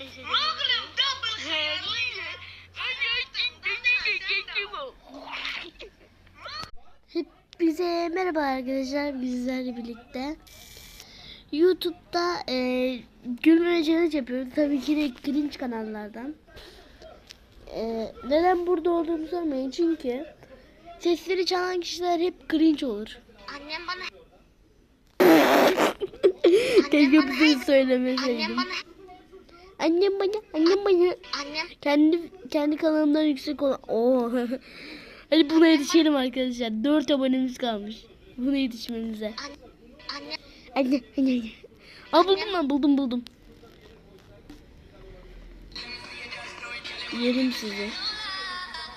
Neyse. Hepinize merhaba arkadaşlar bizlerle birlikte. YouTube'da e, gülme challenge yapıyoruz. Tabii ki de cringe kanallardan. E, neden burada olduğumu sormayın çünkü sesleri çalan kişiler hep cringe olur. Annem bana Keşke bunu annem söylemeseydim. Bana Annem bana annem bana annem kendi kendi kanalımdan yüksek olan Oo. Hadi buna yetişelim arkadaşlar 4 abonemiz kalmış buna yetişmemize an, annem Anne, anne, anne. Aa buldum ben, buldum buldum. Yerim sizi.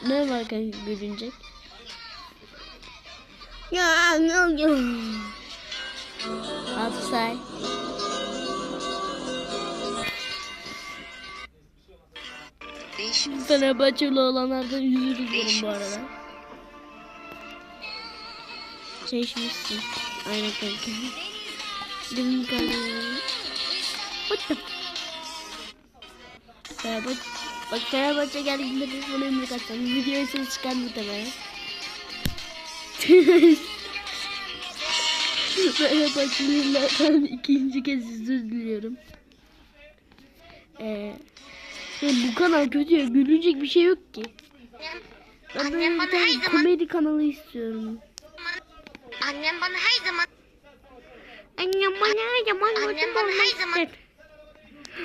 Ne var kanka görünecek? Ya, ya, ya. Altı say. Fenerbahçeli olanlardan yüzü dilerim bu arada. Değişmişsin. Aynen kanka. Benim kanalım. What the? Fenerbahçe. Bak Fenerbahçe geldiğinde biz bunu emri kaçacağım. Videoya ses çıkar muhtemelen. Fenerbahçelilerden ikinci kez özür diliyorum. Ee, ya bu kanal kötü ya. Gülünecek bir şey yok ki. Ben böyle Annem bir bana tane her zaman komedi kanalı istiyorum. annem bana her zaman Annem bana her zaman Annem bana her zaman- ister.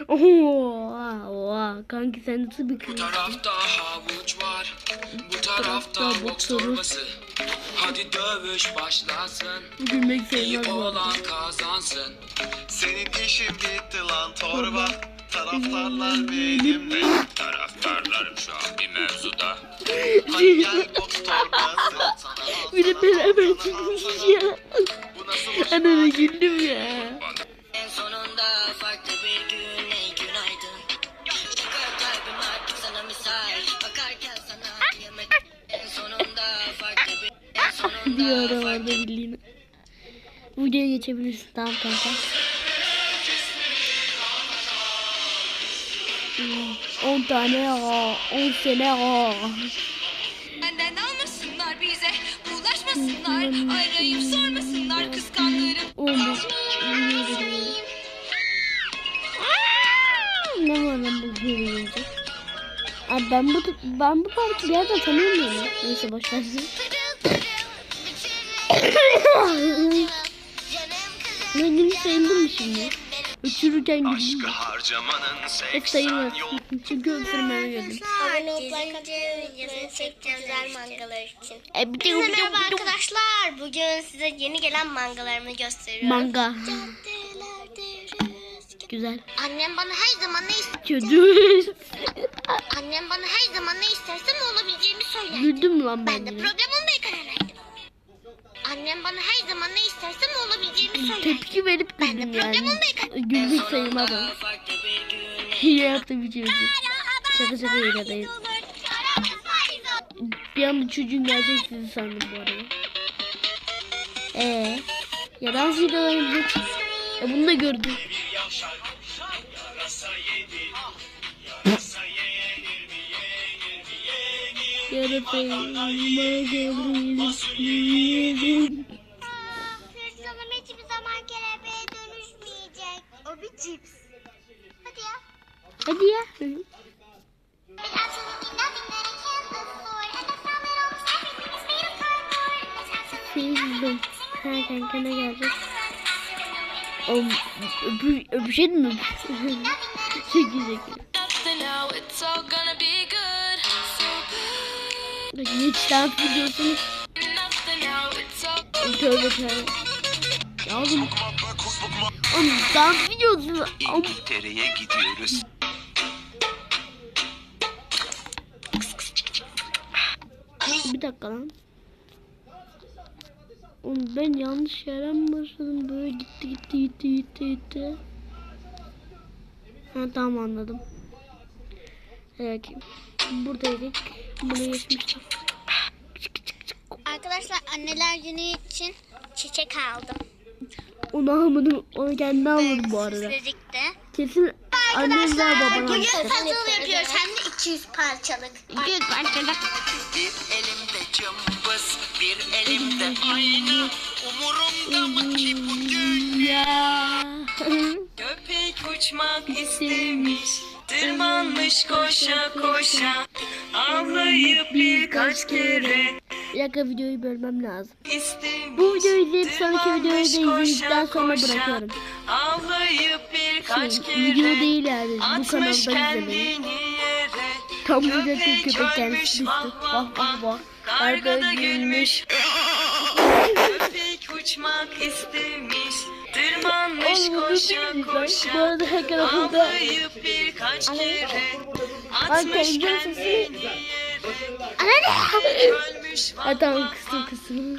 Oha, oha, kanki sen nasıl bir Bu kız? tarafta havuç var, bu tarafta tarafta boks torbası. Hadi dövüş başlasın, Gülmek iyi arada. olan kazansın. Senin işin bitti lan torba Taraftarlar benimle Taraftarlarım şu an bir mevzuda. Hadi gel boks torbası Sana Bir de beraber çıkmış ya. Bu nasıl Anana güldüm ya. En sonunda farklı bir gün ey günaydın Çıkar kalbim artık sana misal Bakarken sana kıyamet En sonunda farklı bir En Bir sonunda ara vardı bildiğini. Videoya geçebilirsin tamam kanka. 10 tane aa, 10 sene aa. Benden almasınlar bize Bulaşmasınlar Arayıp sormasınlar Kıskanlarım. Ne var lan bu görünce? Abi ben bu ben bu parkı bir yerden tanıyorum ya. Neyse boş ver. Ne gün sayıldı mı şimdi? Uçururken harcamanın Hep 80 sayılmaz. yol Çünkü mangalar için. E, bir de- merhaba arkadaşlar. Bugün size yeni gelen mangalarımı gösteriyorum. Manga. Güzel. Annem bana her zaman ne ister Kötü. Annem bana her zaman ne istersem olabileceğimi söyler. Güldüm lan Ben ben. de problem. Annem bana her zaman ne istersem olabileceğimi söyler. Tepki verip Ben de güldüm problem yani. Güldük bir gün Hile yaptım bir yok. Şaka şaka hile değil. Bir anda çocuğun gerçek sizi sandım bu arada. Eee? Ya dans videolarını geç. E bunu da gördüm. Yaratayım yedim. Hırsızım hiçbir zaman kelebeğe dönüşmeyecek. O bir öpüşelim mi? Çekecek. Nothing now It's all gonna be good hiç dans videosunu tövbe tövbe. Ya oğlum. Dans videosu. Am- İngiltere'ye gidiyoruz Bir dakika lan. Oğlum ben yanlış yere mi başladım? Böyle gitti gitti gitti gitti gitti. Ha tamam anladım. Evet. Buradaydık. Bunu geçmiştim. Arkadaşlar anneler günü için çiçek aldım. Onu almadım. Onu kendi almadım bu arada. Sizlerlikte. Kesin ver babana. Bugün puzzle yapıyoruz. Hem de 200 parçalık. Gel başladık. Bir elimde cımbız Bir elimde ayna Umurumda mı ki bu dünya Ya. Köpek uçmak istemiş Tırmanmış koşa koşa Ağlayıp birkaç kere Bir dakika videoyu bölmem lazım. istemiş Bu videoyu izleyip sonraki videoyu da izledikten sonra koşa, bırakıyorum. Ağlayıp birkaç Şey, kere video değil yani. Bu kanalda izlemeyin. Tam bu zaten Köpek kendisi düştü. vah Vah vah vah vah. Karga da gülmüş Köpek uçmak istemiş Tırmanmış koşa koşa Bu arada Ağlayıp birkaç kere Atmış kendini Ölmüş Ay tamam kısım kısım.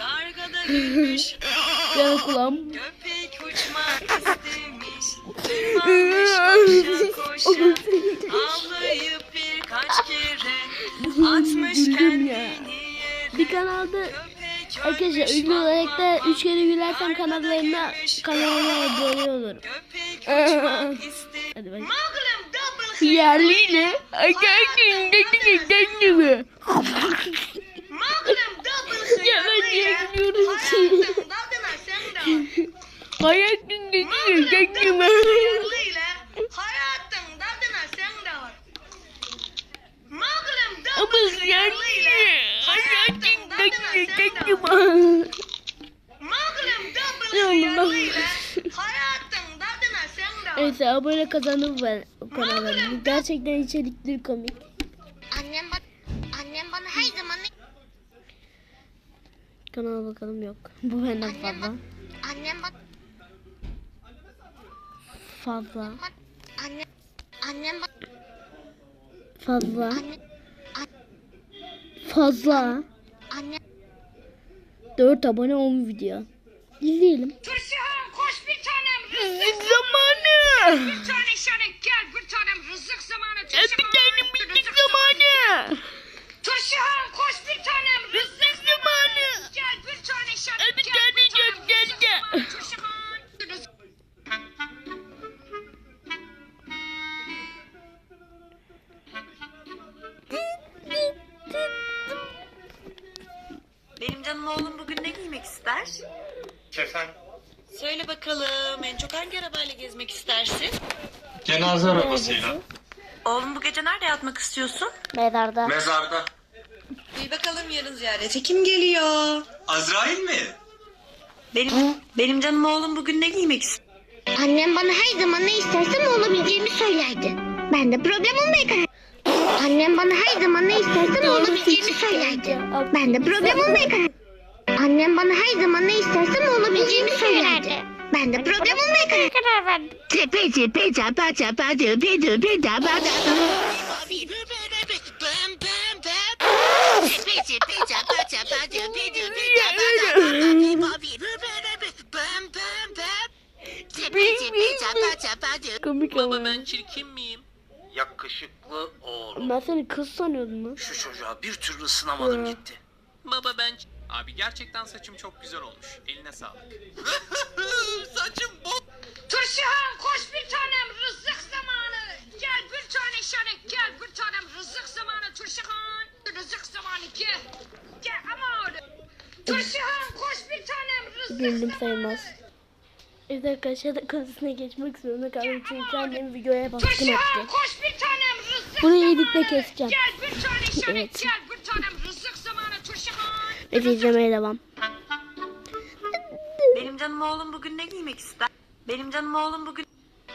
Yan kulağım. Köpek uçmak istemiş. Tırmanmış koşa koşa Ağlayıp birkaç kere Atmış kendini Bir kanalda arkadaşlar ünlü olarak da vah vah 3 kere gülersem kanallarına kanalıma abone olurum. Hadi bak. Yerliyle. Double Ya ben niye gülüyorum ki? Dadına sen de Hayatın geçiyor kendime. Yerliyle hayatın dadına sen de var Oğlum Ama double yerli. Hayatın geçiyor kendime. Oğlum Ya double Allah. yerliyle hayatın dadına sen de var Neyse abone kazandım ben o kanallarımı. Gerçekten içerikleri komik. Annem bana, annem bana her zaman Kanala bakalım yok. Bu benden fazla. annem Fazla. annem annem bana, Fazla. Fazla. Annem 4 abone 10 video. İzleyelim. Turşuhan koş bir tanem rızık Zamanı. Bir tane şanek gel bir tanem rızık zamanı Bir tane müzik zamanı. Turşuhan koş bir tanem rızık zamanı. Gel bir tane şanek Bir gel tane bir tanem gel, gel, rızık gel. zamanı Turşuhan Benim canım oğlum giymek ister? Efendim Söyle bakalım en çok hangi arabayla gezmek istersin? Cenaze arabasıyla Oğlum bu gece nerede yatmak istiyorsun? Mezarda. Mezarda Bir bakalım yarın ziyarete kim geliyor? Azrail mi? Benim benim canım oğlum bugün ne giymek ister? annem bana her zaman ne istersem olabileceğimi söylerdi. Ben de problem olmaya karar Annem bana her zaman ne istersem olabileceğimi söylerdi. Ben de problem olmaya karar Annem bana her zaman ne istersem olabileceğimi söylerdi. Ben de problem olmaya karar verdim. Çapa Tepe tepe çapa çapa tepe Komik ama. ben çirkin miyim? Yakışıklı oğlum Ben seni kız sanıyordum lan. Şu çocuğa bir türlü ısınamadım gitti Baba ben... Abi gerçekten saçım çok güzel olmuş. Eline sağlık. Saçım bu Turşuhan koş bir tanem rızık zamanı Gel bir tane şanek gel bir tanem rızık zamanı Turşuhan Rızık zamanı gel Gel ama Turşuhan koş bir tanem rızık Güldüm zamanı sayılmaz. Evet arkadaşlar da konusuna geçmek zorunda kaldım çünkü annem videoya baskın etti. koş bir tanem rızık Bunu zamanı. editle keseceğim. Gel bir tane şanek Evet. gel Evet izlemeye devam. Benim canım oğlum bugün ne giymek ister? Benim canım oğlum bugün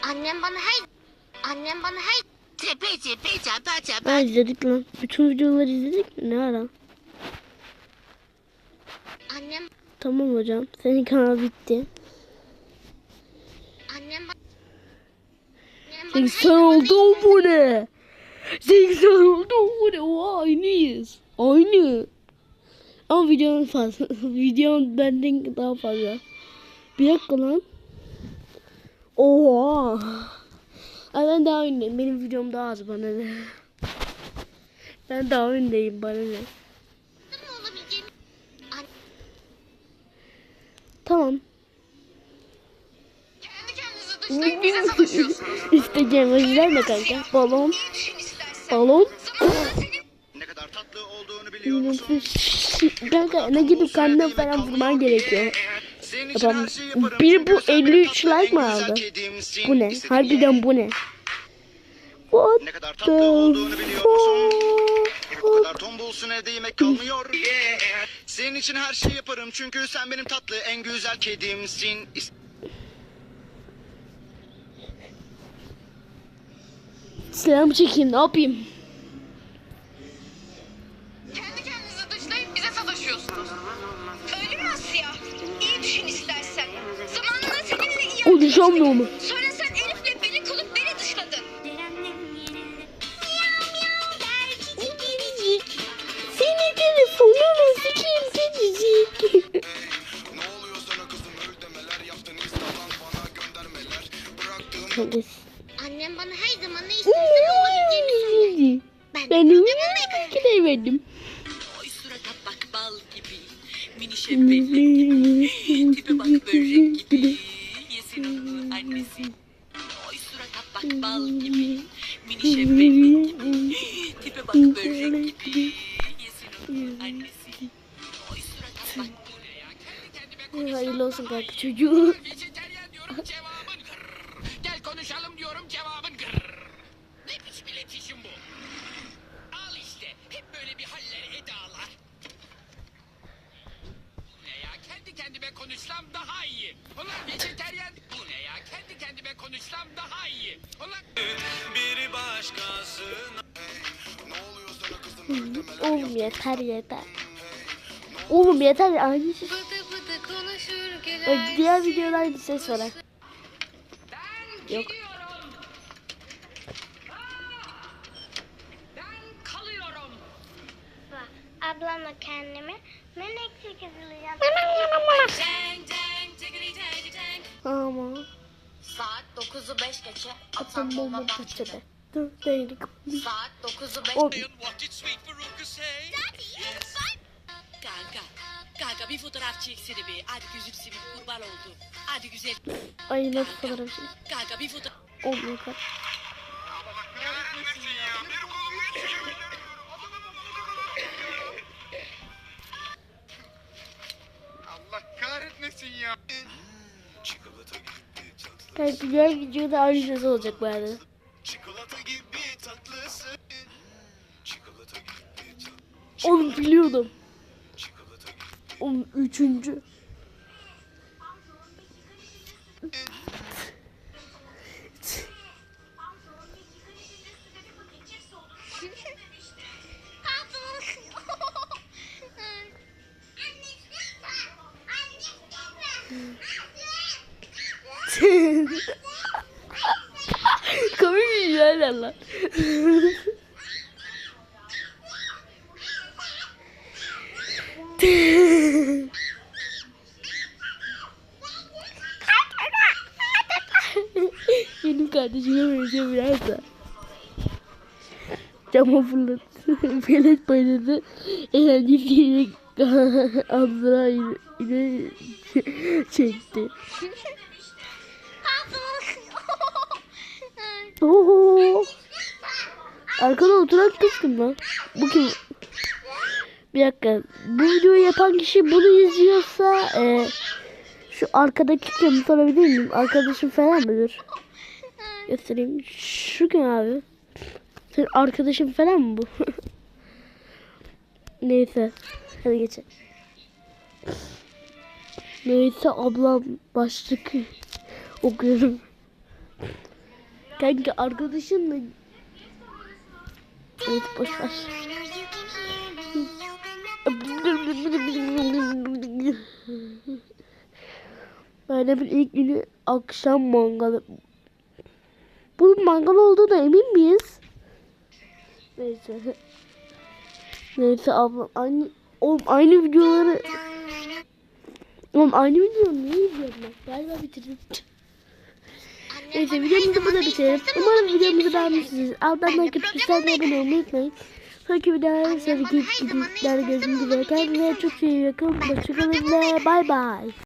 Annem bana her Annem bana her Tepe tepe çapa çapa Ha izledik lan. Bütün videoları izledik mi? Ne ara? Annem Tamam hocam. Senin kanal bitti. annem bana Annem bana her 80 zaman oldu abone. 80 oldu abone. Oha aynıyız. Aynı. Ama videonun fazla. Videon benden daha fazla. Bir dakika lan. Oha. Ay ben daha öndeyim. Benim videom daha az bana ne. Ben daha öndeyim bana ne. Tamam. Kendi bize savaşıyorsunuz. Ne kanka? Balon. Balon. Ne kadar tatlı olduğunu biliyor musun? Kanka ne gibi kandan falan vurman gerekiyor. Biri Çünkü bu sen benim 53 tatlı like mı aldı? Bu ne? Harbiden bu ne? What Ne kadar the? O fuck? kadar tombulsun evde yemek kalmıyor. Senin için her şeyi yaparım çünkü sen benim tatlı en güzel kedimsin. Selam çekeyim ne yapayım? Kendi kendinizi dışlayıp bize sataşıyorsunuz. Öyle mi Asya? İyi düşün istersen. Zamanında seninle iyi Konuşamıyor mu? Sonra sen Elif'le beni kılıp beni dışladın. Seni telefonunu sikeyim sedicik. Ne kendi kendime konuşsam daha iyi. Ulan vejeteryan bu ne ya kendi kendime konuşsam daha iyi. Ulan biri başkasına Ne oluyor sana kızım öyle demeler Oğlum yeter yeter. Oğlum yeter aynı şey. Bıdı bıdı konuşur Bak, Diğer videolarda ses var. ha. Ben Yok. gidiyorum. Ben kalıyorum. Ablamla kendimi menekşe kızılacağım. Ama Saat 9'u 5 geçe atam atam bomba bahçede. Dur değilik. Saat 9'u 5 O what did sweet Veruca say? Kanka. Kanka bir fotoğraf çeksene be. Hadi gözüm seveyim kurban oldu. Hadi güzel. ay nasıl fotoğraf şey. Kanka bir fotoğraf. Oğlum yeter. Allah tatlı, Kanka diğer videoda aynı ses olacak bu arada. çikolata gibi tatlısın. Çikolata gibi tatlı, Oğlum biliyordum. çikolata gibi. Oğlum üçüncü. Şeyler lan. Benim kardeşime benziyor biraz da. Cama fırlattı. Felet bayıldı. Eğlenceli yine, yine çekti. Oho. Arkada oturan kızdım lan. Bu kim? Bir dakika. Bu videoyu yapan kişi bunu izliyorsa e, şu arkadaki kim sorabilir miyim? Arkadaşım falan mıdır? Göstereyim. Şu kim abi? Senin arkadaşın falan mı bu? Neyse. Hadi geçelim. Neyse ablam başlık okuyorum. Kanka arkadaşınla Evet boş ver. Bayramın ilk günü akşam mangalı. Bunun mangal olduğuna emin miyiz? Neyse. Neyse ablam aynı oğlum aynı videoları Oğlum aynı videoyu niye izliyorum ben? Galiba bitirdim. Neyse videomuzu burada bitirelim. Umarım videomuzu beğenmişsiniz. Like atıp istersen abone olmayı unutmayın. Sonraki videoda sevgi gidikler görüşmek üzere. Kendinize çok iyi bakın. Hoşçakalın ve bay bay.